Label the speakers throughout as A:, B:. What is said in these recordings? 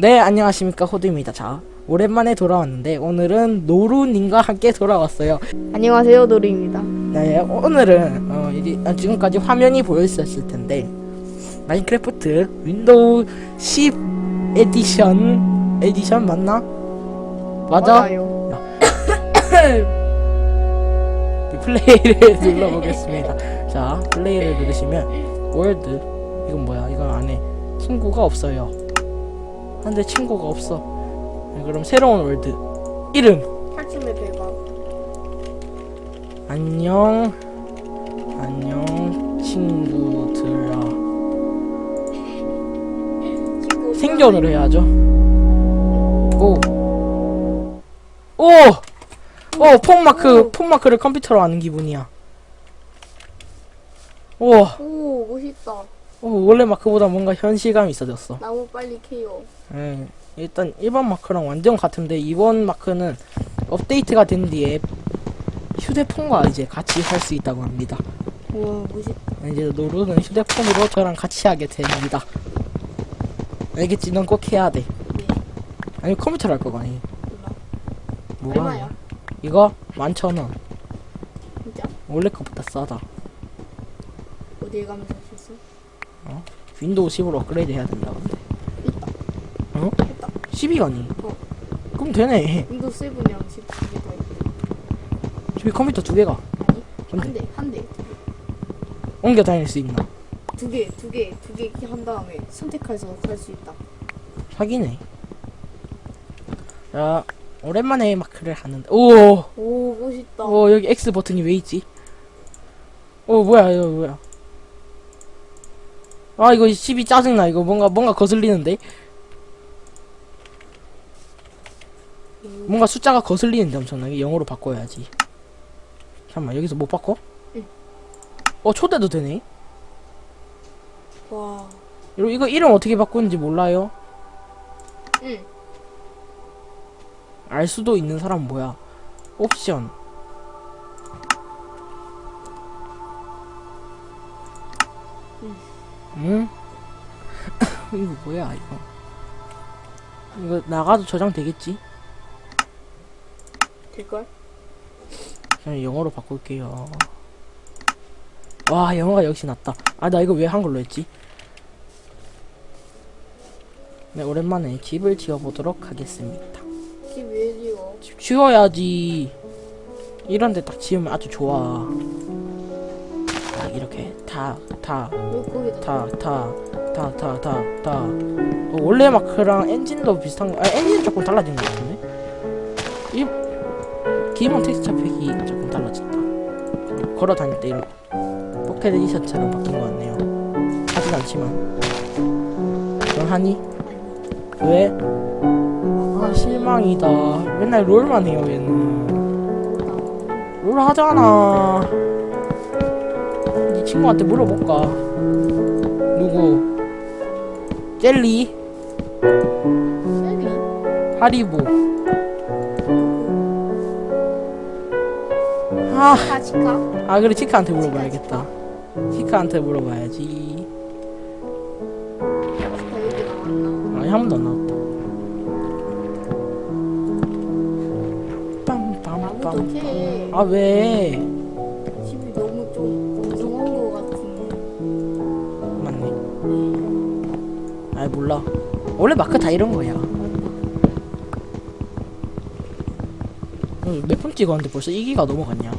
A: 네, 안녕하십니까. 호드입니다. 자, 오랜만에 돌아왔는데, 오늘은 노루님과 함께 돌아왔어요.
B: 안녕하세요 노루입니다.
A: 네, 오늘은, 어, 이제, 아, 지금까지 화면이 보였었을 텐데, 마인크래프트 윈도우 10 에디션, 에디션 맞나? 맞아?
B: 맞아요.
A: 플레이를 눌러보겠습니다. 자, 플레이를 누르시면, 월드, 이건 뭐야? 이건 안에 친구가 없어요. 근데 친구가 없어. 네, 그럼 새로운 월드. 이름.
B: 탈춤의 대박.
A: 안녕 안녕 친구들아
B: 친구
A: 생존을 해야죠 오 오 오, 폰마크 폰마크를 컴퓨터로 하는 기분이야 오,
B: 오 멋있다.
A: 오 원래 마크보다 뭔가 현실감이 있어졌어
B: 나무 빨리 캐요.
A: 예, 일단 일반 마크랑 완전 같은데 이번 마크는 업데이트가 된 뒤에 휴대폰과 이제 같이 할 수 있다고 합니다
B: 우와 멋있다.
A: 이제 노루는 휴대폰으로 저랑 같이 하게 됩니다. 알겠지? 넌 꼭 해야 돼.
B: 네.
A: 아니 컴퓨터로 할 거가 아니.
B: 몰라.
A: 뭐가?
B: 얼마야?
A: 이거 11,000원.
B: 진짜?
A: 원래 거보다 싸다.
B: 어디에 가면 살 수 있어?
A: 윈도우 10으로 업그레이드 해야 된다 근데.
B: 있다.
A: 어?
B: 했다.
A: 10이가니?
B: 어.
A: 그럼 되네.
B: 윈도우 7이랑 10 두개 다 있다.
A: 집에 컴퓨터 두 개가
B: 아니?
A: 근데
B: 한 대, 한 대, 두 개.
A: 옮겨 다닐 수 있나?
B: 두 개, 두 개, 두개한 다음에 선택해서 살 수 있다.
A: 사기네. 자, 오랜만에 마크를 하는데. 오!
B: 오 멋있다.
A: 어 여기 X 버튼이 왜 있지? 어 뭐야 이거 뭐야? 아 이거 12 짜증나 이거 뭔가 뭔가 거슬리는데 뭔가 숫자가 거슬리는데 엄청나게 영어로 바꿔야지. 잠깐만 여기서 못 바꿔?
B: 응.
A: 어 초대도 되네.
B: 와.
A: 이거 이거 이름 어떻게 바꾸는지 몰라요?
B: 응.
A: 알 수도 있는 사람 뭐야? 옵션. 응? 이거 뭐야 이거? 이거 나가도 저장 되겠지?
B: 될걸?
A: 그냥 영어로 바꿀게요. 와 영어가 역시 낫다. 아 나 이거 왜 한글로 했지? 네 오랜만에 집을 지어보도록 하겠습니다. 지어야지. 이런데 딱 지으면 아주 좋아. 딱 이렇게 타. 어, 원래 마크랑 엔진도 비슷한 거, 아, 엔진 조금 달라진 것 같은데? 이, 기본 텍스처 팩이 조금 달라졌다. 걸어 다닐 때 이런, 포켓 에디션처럼 바뀐 것 같네요. 하진 않지만. 넌 하니? 왜? 아, 실망이다. 맨날 롤만 해요, 얘는. 롤 하잖아. 네 친구한테 물어볼까? 누구? 젤리?
B: 셀리?
A: 하리보? 아,
B: 카치카?
A: 아 그래 치카한테 물어봐야겠다. 치카한테 물어봐야지. 아니 한 번도 안 나왔
B: 나무도 캐.
A: 아 왜?
B: 집이 너무 좀 엉성한 거 같은데.
A: 맞네. 아이 몰라. 원래 마크 다 이런 거야. 어, 몇분 찍었는데 벌써 2기가 넘어갔냐?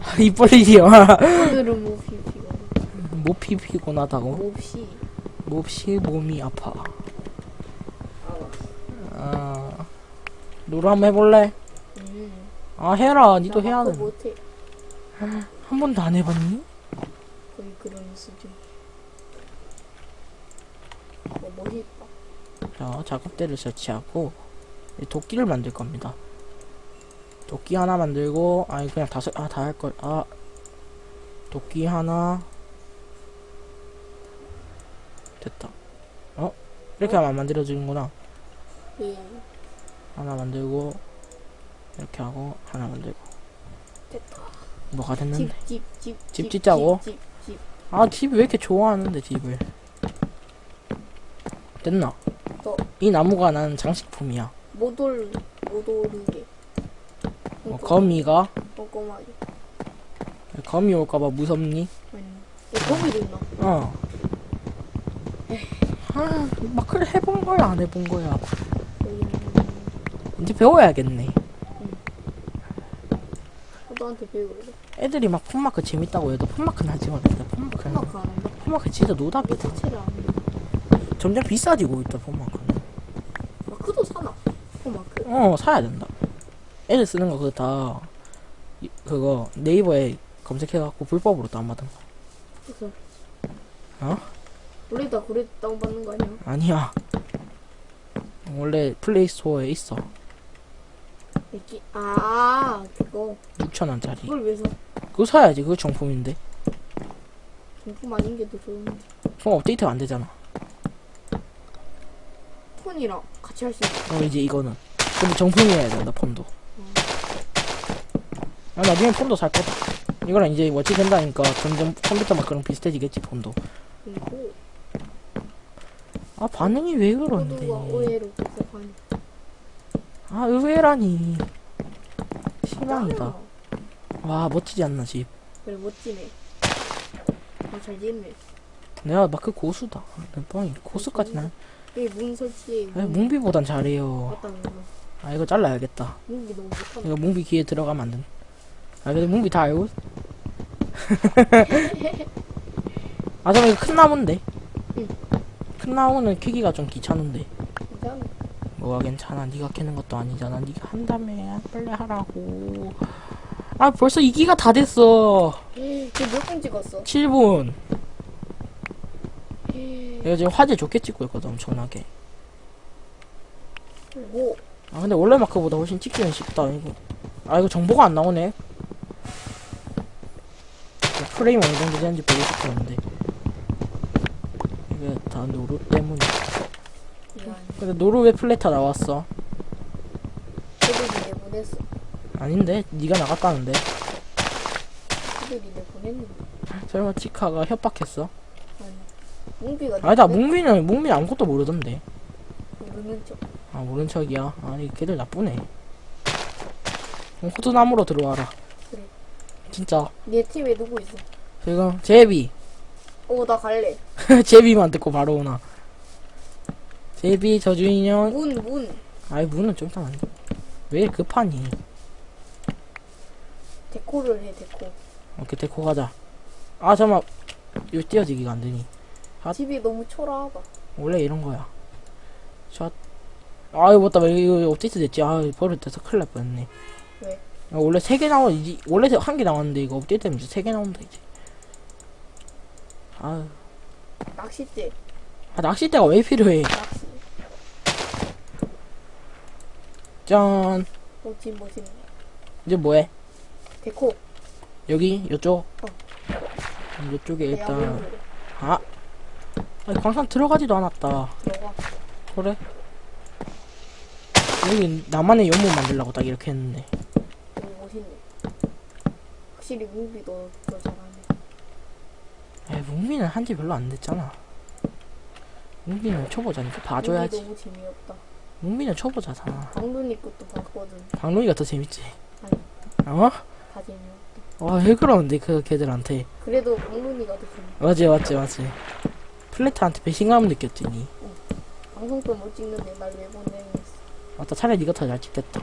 A: 아, 입 벌리기요.
B: 오늘은 뭐 피피가
A: 모피 피곤하다고?
B: 몹시
A: 몹시 몸이 아파. 아, 노래 한번 해볼래?
B: 음.
A: 아 해라. 니도
B: 나
A: 해야 돼.
B: 못해
A: 한 번도 안 해봤니?
B: 거의 그런 수준 어, 멋있다
A: 자, 작업대를 설치하고 이 도끼를 만들 겁니다. 도끼 하나 만들고 아니 그냥 다섯 아 다 할 걸. 아 도끼 하나 됐다. 어? 이렇게 하면 안 만들어지는구나.
B: 예
A: 하나 만들고 이렇게 하고 하나 만들고
B: 됐다.
A: 뭐가 됐는데
B: 집, 집, 집.
A: 집 짓자고? 아 집 왜 이렇게 좋아하는데 집을 됐나
B: 너.
A: 이 나무가 나는 장식품이야
B: 못 올, 못 오르게.
A: 어, 거미가
B: 꼼꼼하게.
A: 거미 올까봐 무섭니.
B: 야, 거미도 있나?
A: 어 아, 마크를 해본 거야 안 해본 거야
B: 음,
A: 이제 배워야겠네
B: 너한테.
A: 애들이 막 폰마크 재밌다고 해도 폰마크는 하지 말자 폰마크는
B: 폰마크 안 한다.
A: 폰마크 진짜 노답이다
B: 자체를 안 한다.
A: 점점 비싸지고 있다 폰마크는
B: 마크도 사나? 폰마크.
A: 어 사야 된다 애들 쓰는 거 그거 다 이- 그거 네이버에 검색해갖고 불법으로 다운받은 거
B: 그래서.
A: 어?
B: 원래 다 그래 다운받는 거 아니야?
A: 아니야 원래 플레이스토어에 있어
B: 이렇게. 아, 그거.
A: 6천원짜리
B: 그걸 왜 사?
A: 그거 사야지 그거 정품인데
B: 정품 아닌 게 더 좋은데.
A: 폰 업데이트가 안 되잖아
B: 폰이랑 같이 할 수 있어.
A: 어 이제 이거는 근데 정품이어야 된다 폰도 아 나중에 폰도 살 거다 이거랑 이제 워치 된다니까 점점 컴퓨터 막 그런 비슷해지겠지 폰도
B: 그리고
A: 아 반응이 왜 그런데
B: 복잡하니.
A: 아 의외라니 실망이다
B: 짱이야.
A: 와 멋지지 않나 집
B: 그래 멋지네. 아, 잘 지었네.
A: 내가 마크 고수다 내 뻥이 고수까지는 안-
B: 여기 문 설치.
A: 아니, 뭉비보단 잘해요. 아 이거 잘라야겠다
B: 문기 너무 못하네.
A: 이거 뭉비 귀에 들어가면 안 돼. 아 근데 뭉비 다 알고 아 잠깐 이거 큰 나무인데
B: 응.
A: 큰 나무는 캐기가 좀 귀찮은데. 뭐가 괜찮아. 네가 캐는 것도 아니잖아. 네가 한다며 빨리 하라고. 아 벌써 2기가 다 됐어.
B: 그몇분 찍었어?
A: 7분. 내가 지금 화질 좋게 찍고 있거든 엄청나게.
B: 뭐?
A: 아 근데 원래 마크보다 훨씬 찍기는 쉽다 이거. 아 이거 정보가 안 나오네. 프레임 어느 정도 되는지 보고 싶었는데. 이게 다 노루
B: 미안.
A: 근데 노르웨 플레타 나왔어
B: 애들이 내 보냈어.
A: 아닌데 네가 나갔다는데
B: 애들이 내 보냈는데.
A: 설마 치카가 협박했어?
B: 아니. 뭉비가
A: 아니다 뭉민은 뭉민 아무것도 모르던데
B: 모르는 척.
A: 아 모른 척이야 아니 걔들 나쁘네 그럼 호두나무로 들어와라
B: 그래.
A: 진짜
B: 네 팀에 누구 있어?
A: 지금 제비
B: 어, 나 갈래.
A: 제비만 듣고 바로 오나 제비 저주인형.
B: 문, 문.
A: 아이 문은 좀 이따 만왜 급하니?
B: 데코를 해, 데코.
A: 오케이 데코 가자. 아 잠깐만. 이거 띄어지기가 안 되니. 아.
B: 집이 너무 초라하다.
A: 원래 이런 거야. 샷. 아이 맞다. 이거 업데이트 됐지? 아 버릇돼서 큰일 날 뻔했네.
B: 왜?
A: 아, 원래 세 개 나와 이제 원래 한 개 나왔는데 이거 업데이트 되면 이제 세 개 나온다 이제. 아유.
B: 낚싯대.
A: 아, 낚싯대가 왜 필요해?
B: 낚시.
A: 짠
B: 어, 집 멋있네.
A: 이제 뭐해
B: 데코.
A: 여기 요쪽
B: 어.
A: 요쪽에
B: 내가
A: 일단. 아 아니, 광산 들어가지도 않았다
B: 들어가.
A: 그래 여기 나만의 연못 만들려고 딱 이렇게 했는데
B: 너무 멋있네. 확실히 뭉비 너, 너 잘하네.
A: 에이 뭉비는 한 지 별로 안 됐잖아 뭉비는 초보자니까 봐줘야지
B: 너무 재미없다.
A: 뭉비는 초보자잖아
B: 강눈이 것도 봤거든.
A: 방롱이가 더 재밌지
B: 아니,
A: 어?
B: 다 재미없다.
A: 와왜 그러는데 그 걔들한테
B: 그래도 강눈이가 더 재밌다.
A: 맞지 맞지 맞지 플레트한테 배신감을 느꼈더니
B: 방송도 못 찍는데 날 왜 보내겠어.
A: 맞다 차라리 네가 더 잘 찍겠다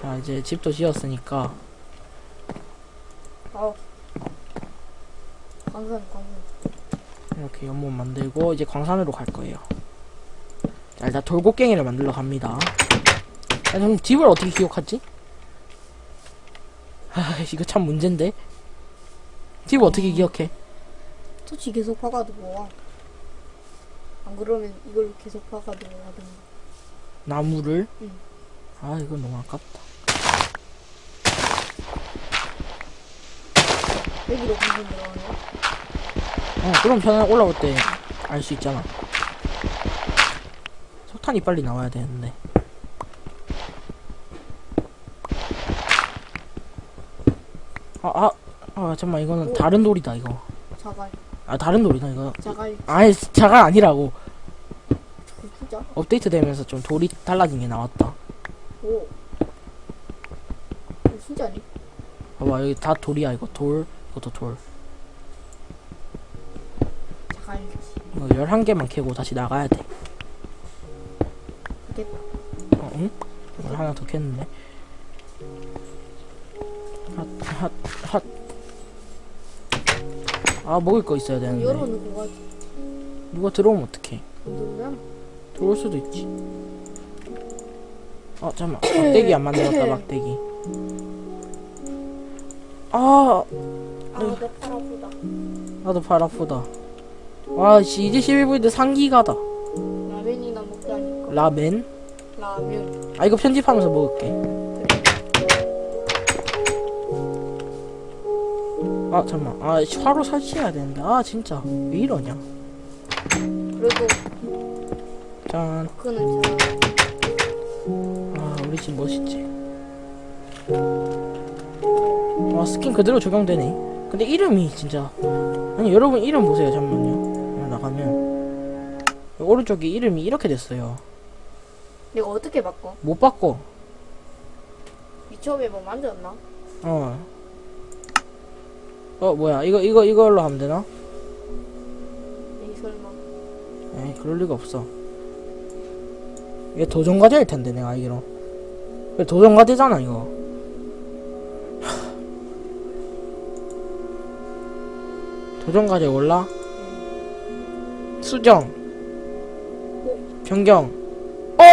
A: 자 이제 집도 지었으니까
B: 아. 광산, 광산.
A: 이렇게 연못 만들고 이제 광산으로 갈 거예요 자 일단 돌고갱이를 만들러 갑니다 아, 그럼 집을 어떻게 기억하지? 아 이거 참 문제인데 집 어떻게 기억해?
B: 토치 계속 파가지고 와. 안 그러면 이걸 계속 파가지고 하던가.
A: 나무를?
B: 응.
A: 아 이거 너무 아깝다
B: 여기로 광산 들어가네.
A: 어, 그럼 편안 올라올 때 알 수 있잖아. 석탄이 빨리 나와야 되는데. 아, 아, 아, 잠깐만, 이거는 오. 다른 돌이다, 이거.
B: 자갈.
A: 아, 다른 돌이다, 이거.
B: 자갈.
A: 아니, 자갈 아니라고.
B: 진짜?
A: 업데이트 되면서 좀 돌이 달라진 게 나왔다.
B: 오. 진짜니?
A: 봐봐, 여기 다 돌이야, 이거. 돌, 이것도 돌. 11개만 캐고 다시 나가야 돼.
B: 됐다.
A: 어, 응? 이걸 하나 더 캤는데. 핫, 핫, 핫. 아, 먹을 거 있어야 되는데.
B: 열어놓고 가지.
A: 누가 들어오면 어떡해.
B: 누구야?
A: 들어올 수도 있지. 아, 잠깐만. 막대기 안 만들었다, 막대기. 아,
B: 아, 내팔 아프다.
A: 나도 발 아프다. 와, 씨, 이제 11분인데 상기가다.
B: 라면이나 먹자니까.
A: 라멘?
B: 라면.
A: 아, 이거 편집하면서 먹을게. 아, 잠깐만. 아, 화로 설치해야 되는데. 아, 진짜. 왜 이러냐.
B: 그래도
A: 짠.
B: 그는 잘.
A: 아, 우리 집 멋있지. 아, 스킨 그대로 적용되네. 근데 이름이 진짜. 아니, 여러분 이름 보세요. 잠깐만요. 오른쪽에 이름이 이렇게 됐어요.
B: 내가 어떻게 바꿔?
A: 못 바꿔.
B: 미처음에 뭐 만졌나?
A: 어. 어, 뭐야. 이거, 이거, 이걸로 하면 되나?
B: 에이 설마.
A: 에이, 그럴 리가 없어. 이게 도전 과제일 텐데, 내가 알기로. 이거 도전 과제잖아, 이거. 도전 과제 올라? 수정. 변경. 어!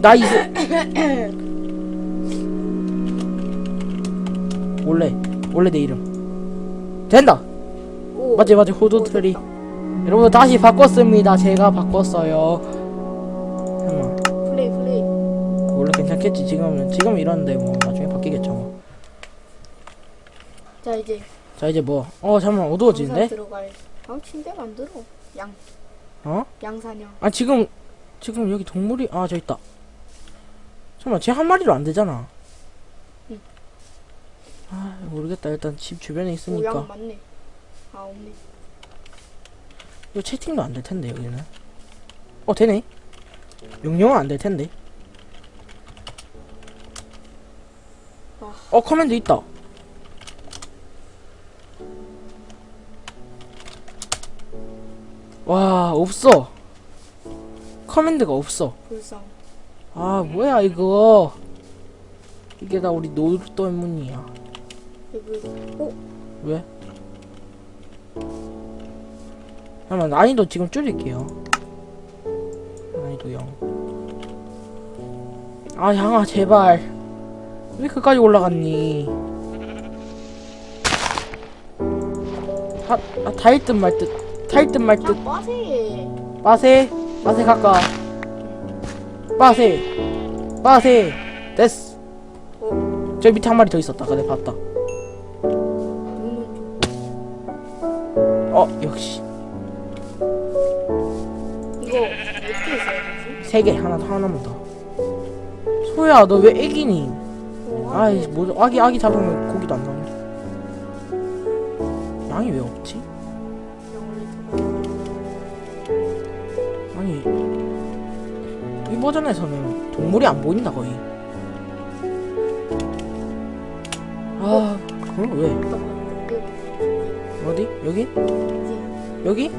A: 나이스! 원래, 원래 내 이름. 된다!
B: 오.
A: 맞지, 맞지, 호두트리. 여러분 다시 바꿨습니다. 제가 바꿨어요. 잠깐만.
B: 플레이 플레이.
A: 원래 괜찮겠지. 지금 지금 이러는데 뭐 나중에 바뀌겠죠. 뭐.
B: 자 이제
A: 자 이제 뭐? 어 잠만
B: 양산
A: 어두워지는데?
B: 들어갈. 다음 침대 만들어. 양
A: 어?
B: 양사냥.
A: 아 지금 지금 여기 동물이 아 저 있다. 잠깐만 쟤 한 마리로 안 되잖아.
B: 응.
A: 아 모르겠다. 일단 집 주변에
B: 오,
A: 있으니까
B: 양 맞네. 아 없네.
A: 이거 채팅도 안 될 텐데 여기는. 어 되네. 명령은 안 될 텐데.
B: 아.
A: 어 커맨드 있다. 와 없어. 커맨드가 없어.
B: 불쌍.
A: 아 뭐야 이거. 이게 다 우리 노 때문이야.
B: 오
A: 왜? 잠깐만 난이도 지금 줄일게요. 난이도 0. 아 양아 제발. 왜 그까지 올라갔니? 아, 아 다일 듯말 듯. 다일 듯말 듯.
B: 양 빠세.
A: 빠세. 빠세 가까. 빠세. 빠세. 됐어.
B: 어
A: 저 밑에 한 마리 더 있었다. 내가 봤다. 어 역시.
B: 이거 몇개 있어야 되지?
A: 세 개 하나 하나만 더. 소야 너 왜 애기니?
B: 오,
A: 아이 뭐 아기 아기 잡으면 고기도 안 나오는데. 양이 왜 없지? 이 버전에서는 동물이 안 보인다 거의. 아 그럼 왜? 어디? 여기? 여기?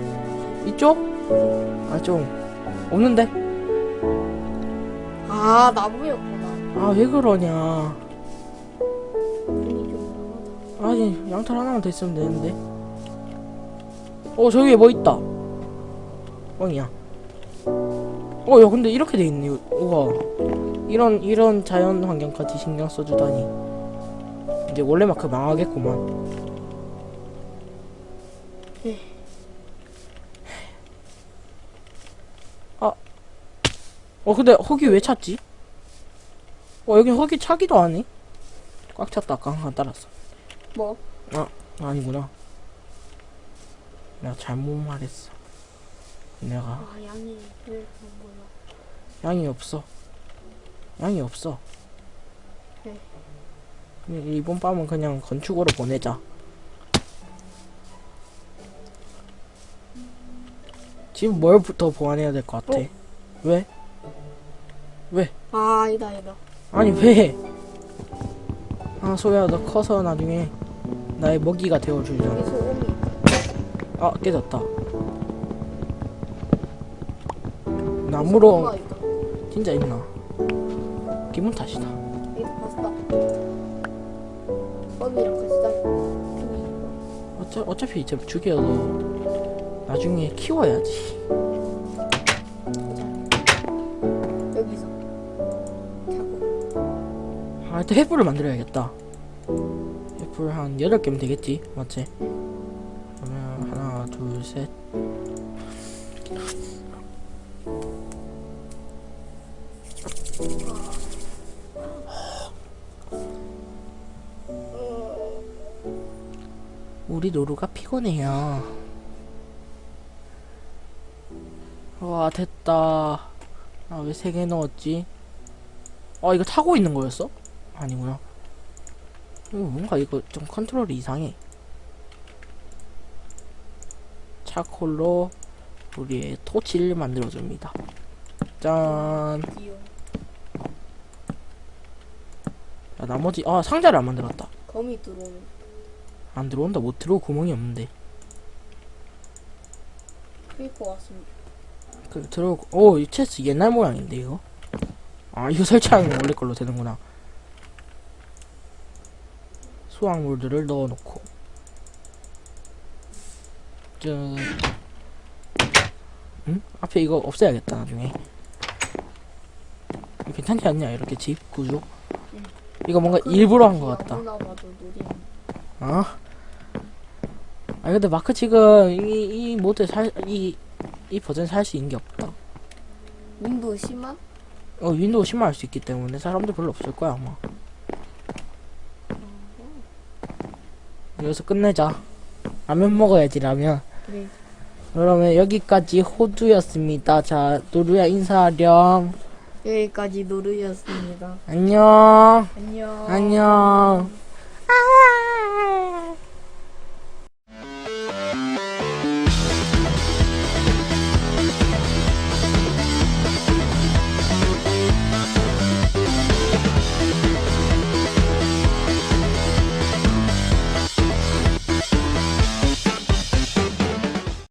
A: 이쪽? 아 좀 없는데?
B: 아 나무였구나.
A: 아 왜 그러냐.
B: 좀
A: 아니 양털 하나만 더 있으면 되는데. 어 저기에 뭐 있다. 뻥이야 어야 근데 이렇게 돼 있네 우와 이런 이런 자연 환경까지 신경 써주다니 이제 원래 마크 망하겠구만
B: 네.
A: 아. 어 근데 허기 왜 찾지? 어 여기 허기 차기도 하네 꽉 찼다 아까 한 칸 따랐어
B: 뭐?
A: 아니구나. 내가 잘못 말했어. 내가
B: 아 양이 왜 그런 거야?
A: 양이 없어. 양이 없어.
B: 네.
A: 이- 이번 밤은 그냥 건축으로 보내자. 지금 뭘더 보완해야 될 것 같아?
B: 어?
A: 왜?
B: 아 아니다 아니다
A: 아니 왜? 아 소야 너 커서 나중에 나의 먹이가 되어주잖아. 아 깨졌다. 나무로 진짜 있나? 기분 탓이다. 어차, 어차피 이제 죽여도 나중에 키워야지.
B: 여기서
A: 아 일단 횃불을 만들어야겠다. 횃불 한 8개면 되겠지? 맞지? 피곤해요. 와 됐다. 아 왜 세 개 넣었지? 아 이거 타고 있는 거였어? 아니구나. 뭔가 이거 좀 컨트롤이 이상해. 차콜로 우리의 토치를 만들어줍니다. 짠. 야, 나머지 아 상자를 안 만들었다.
B: 거미 들어오는
A: 안 들어온다. 못 들어올 구멍이 없는데.
B: 크리퍼 왔습니다
A: 그 들어오고 오이 체스 옛날 모양인데 이거. 아 이거 설치하는 건 원래 걸로 되는구나. 수확물들을 넣어놓고. 짠. 응? 앞에 이거 없애야겠다 나중에. 괜찮지 않냐 이렇게 집 구조?
B: 응.
A: 이거 뭔가 일부러 한 것 같다. 어? 아 근데 마크 지금 이, 이 모드 살 이 이 버전 살 수 있는 게 없다.
B: 윈도우 10만?
A: 어 윈도우 10만 할 수 있기 때문에 사람들 별로 없을 거야 아마. 여기서 끝내자. 라면 먹어야지 라면.
B: 그래
A: 그러면 여기까지 호두였습니다. 자 노루야 인사하렴.
B: 여기까지 노르였습니다
A: 안녕.
B: 안녕
A: 안녕. 아